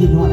จำ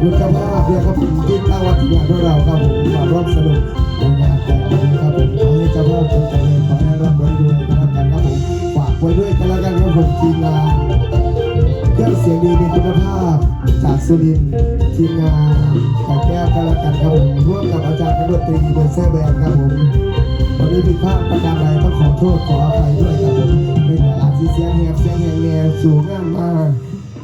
คุณเจ้าภาพด้วยครับผมที่ตั้งวัดที่งานของเราครับผมมาร่วมสนุกในงานแต่งนี้ครับผมขอให้เจ้าภาพจงเจริญขอให้ร่ำรวยด้วยกันแล้วกันครับผมฝากไว้ด้วยกันแล้วกันครับผมทีมงานเครื่องเสียงดีมีคุณภาพจากสุรินทร์ทีมงานไก่แก้วกันแล้วกันครับผมร่วมกับอาจารย์นักดนตรีเบอร์เซอร์แบนครับผมวันนี้ผิดพลาดประการใดต้องขอโทษขออภัยด้วยครับผมไม่แต่อาจจะเสียงแหบเสียงแหงแนวสูงงามมาก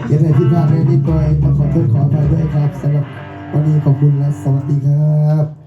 เกิดอะไรผิดพลาดในนิดหน่อยต้องขอโทษขออภัยด้วยครับสำหรับวันนี้ขอบคุณและสวัสดีครับ